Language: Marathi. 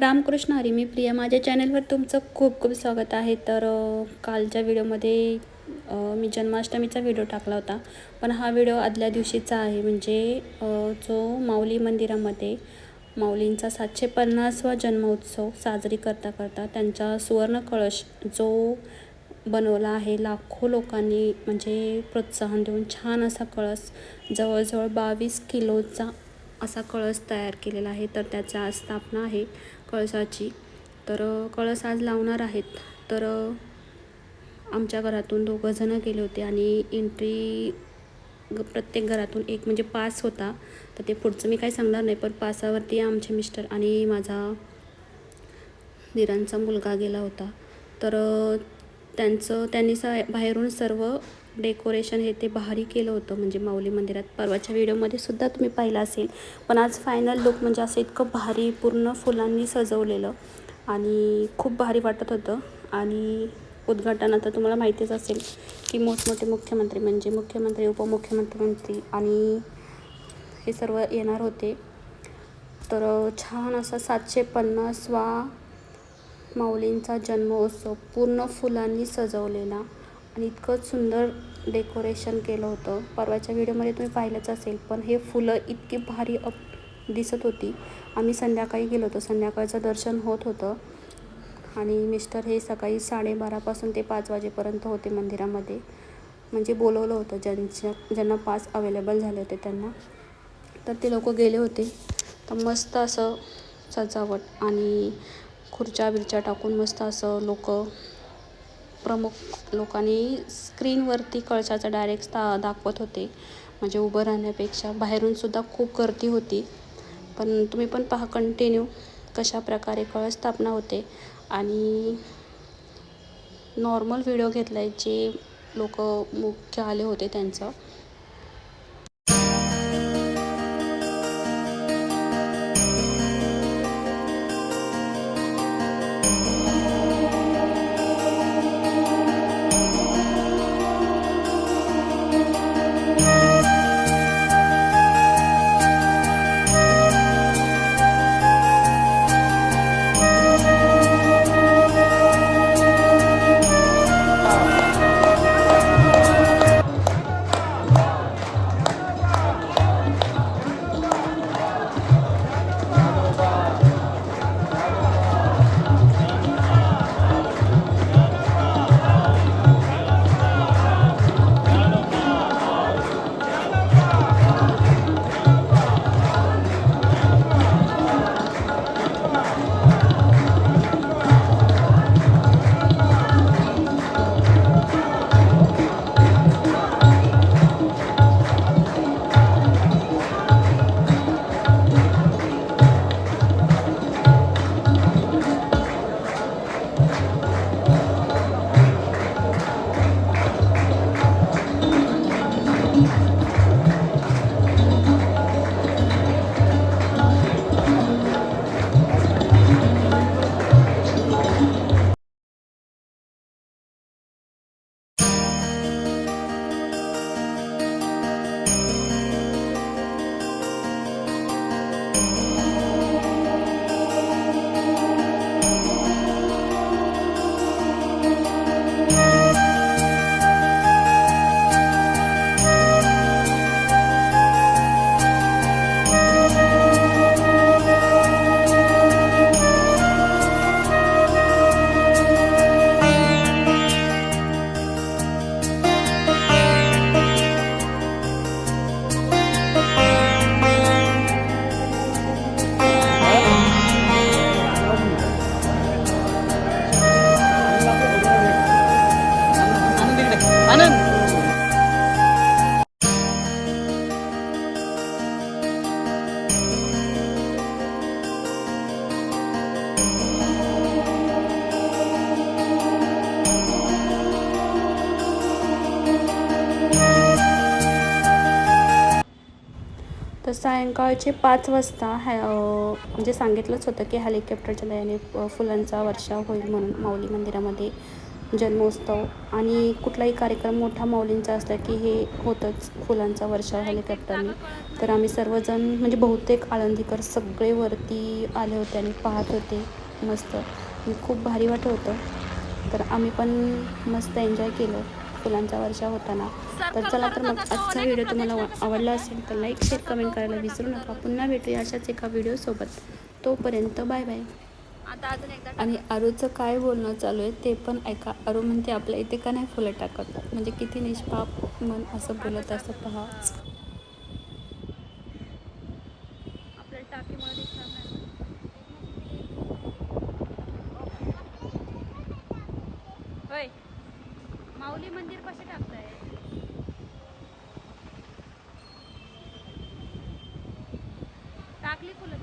रामकृष्ण हरी मी प्रिया. माझ्या चॅनलवर तुमचं खूप खूप स्वागत आहे. तर कालच्या व्हिडिओमध्ये मी जन्माष्टमीचा व्हिडिओ टाकला होता. पण हा व्हिडिओ आदल्या दिवशीचा आहे. म्हणजे जो माऊली मंदिरामध्ये माऊलींचा सातशे पन्नासवा जन्मोत्सव साजरी करता करता त्यांचा सुवर्ण कळश जो बनवला आहे लाखो लोकांनी म्हणजे प्रोत्साहन देऊन छान असा कळस जवळजवळ बावीस किलोचा असा कळस तयार केलेला आहे. तर त्याचा स्थापना आहे कळसाची. तर कळस आज लावणार आहेत. तर आमच्या घरातून दोघं जणं गेले होते आणि एंट्री ग प्रत्येक घरातून एक म्हणजे पास होता. तर ते पुढचं मी काही सांगणार नाही पण पासावरती आमचे मिस्टर आणि माझा दिरांचा मुलगा गेला होता. तर त्यांचं त्यांनी सा बाहेरून सर्व डेकोरेशन हे ते भारी केलं होतं. म्हणजे माऊली मंदिरात परवाच्या व्हिडिओमध्ये सुद्धा तुम्ही पाहिलं असेल. पण आज फायनल लुक म्हणजे असं इतकं भारी पूर्ण फुलांनी सजवलेलं आणि खूप भारी वाटत होतं. आणि उद्घाटन आता तुम्हाला माहितीच असेल की मोठमोठे मुख्यमंत्री म्हणजे मुख्यमंत्री उपमुख्यमंत्री मंत्री आणि हे सर्व येणार होते. तर छान असा सातशे पन्नासवा माऊलींचा जन्मोत्सव पूर्ण फुलांनी सजवलेला. आणि इतकं सुंदर डेकोरेशन केलं होतं. परवाच्या व्हिडिओमध्ये तुम्ही पाहिलंच असेल पण हे फुलं इतकी भारी अप दिसत होती. आम्ही संध्याकाळी गेलो होतो. संध्याकाळचं दर्शन होत होतं. आणि मिस्टर हे सकाळी साडेबारापासून ते पाच वाजेपर्यंत होते मंदिरामध्ये. म्हणजे बोलवलं होतं ज्यांच्या ज्यांना पास अवेलेबल झाले होते त्यांना. तर ते लोक गेले होते. तर मस्त असं सजावट आणि खुर्च्या बिर्च्या टाकून मस्त असं लोक प्रमुख लोकांनी स्क्रीनवरती कळशाचा डायरेक्ट दा दाखवत होते. म्हणजे उभं राहण्यापेक्षा बाहेरूनसुद्धा खूप गर्दी होती. पण तुम्ही पण पहा कंटिन्यू कशा प्रकारे कळस स्थापना होते. आणि नॉर्मल व्हिडिओ घेतला आहे जे लोक मुख्य आले होते त्यांचं. सायंकाळचे पाच वाजता हॅ म्हणजे सांगितलंच होतं की हेलिकॉप्टरच्या दयाने फुलांचा वर्षाव होईल म्हणून माऊली मंदिरामध्ये जन्मोत्सव. आणि कुठलाही कार्यक्रम मोठा माऊलींचा असला की हे होतंच फुलांचा वर्षाव हेलिकॉप्टरने. तर आम्ही सर्वजण म्हणजे बहुतेक आळंदीकर सगळे वरती आले होते आणि पाहत होते मस्त. खूप भारी वाटत होतं. तर आम्ही पण मस्त एन्जॉय केलं. फुलांचा वर्षाव होताना. तर चला तर मग आजचा व्हिडिओ तुम्हाला आवडला असेल तर लाईक शेअर कमेंट करायला विसरू नका. पुन्हा भेटूया अशाच एका व्हिडिओसोबत तोपर्यंत बाय बाय आता अजून एकदा आणि अरूचं काय बोलणं चालू आहे ते पण ऐका. अरू म्हणते आपल्या इथे का नाही फुलं टाकत? म्हणजे किती निष्पाप मन असं बोलत असं पहा. माऊली मंदिर कसे टाकताय? टाकली फुलं.